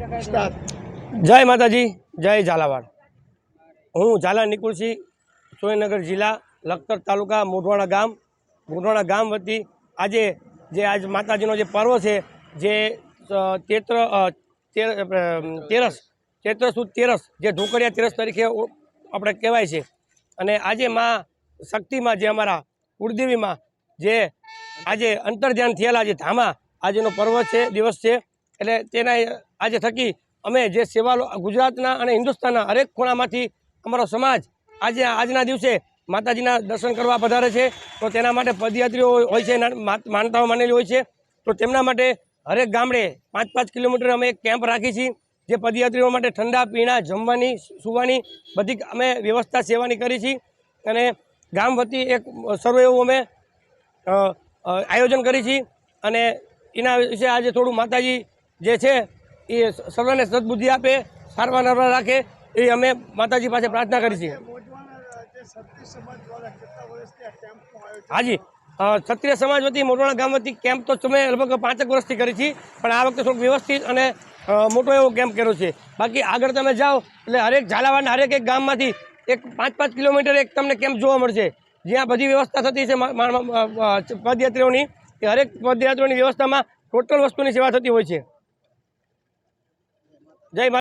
જય માતાજી, જય ઝાલાવાડ. હું ઝાલા નિકુલસિંહ સુરેન્દ્રનગર જિલ્લા લખતર તાલુકા મોઢવાડા ગામ. મોઢવાડા ગામ વતી આજે જે આજ માતાજીનો જે પર્વ છે, જે તેત્ર તેરસ ચૈત્ર તેરસ, જે ઢોકળિયા તેરસ તરીકે આપણે કહેવાય છે. અને આજે માં શક્તિમાં જે અમારા કુળદેવીમાં જે આજે અંતર્ધ્યાન થયેલા જે ધામા, આજેનો પર્વ છે, દિવસ છે, એટલે તેના આજે થકી અમે જે સેવા ગુજરાતના અને હિન્દુસ્તાનના હરેક ખૂણામાંથી અમારો સમાજ આજે આજના દિવસે માતાજીના દર્શન કરવા પધારે છે. તો તેના માટે પદયાત્રીઓ હોય છે માનતાઓ માનેલી હોય છે. તો તેમના માટે હરેક ગામડે પાંચ પાંચ કિલોમીટર અમે એક કેમ્પ રાખી છીએ, જે પદયાત્રીઓ માટે ઠંડા, પીણા, જમવાની સુવાની બધી અમે વ્યવસ્થા સેવાની કરી છીએ. અને ગામ વતી એક સર્વ એવું અમે આયોજન કરી છીએ. અને એના વિશે આજે થોડું માતાજી જે છે એ સર્વને સદબુદ્ધિ આપે, સારવાર નરવાર રાખે, એ અમે માતાજી પાસે પ્રાર્થના કરી છીએ. હાજી ક્ષત્રિય સમાજ વતી મોટવાડા ગામ વતી કેમ્પ તો તમે લગભગ પાંચેક વર્ષથી કરી છીએ, પણ આ વખતે થોડુંક વ્યવસ્થિત અને મોટો એવો કેમ્પ કર્યો છે. બાકી આગળ તમે જાઓ, એટલે હરેક ઝાલાવાડના હરેક એક ગામમાંથી એક પાંચ પાંચ કિલોમીટર એક તમને કેમ્પ જોવા મળશે. જ્યાં બધી વ્યવસ્થા થતી છે પદયાત્રીઓની એ હરેક પદયાત્રીઓની વ્યવસ્થામાં ટોટલ વસ્તુની સેવા થતી હોય છે. જય મા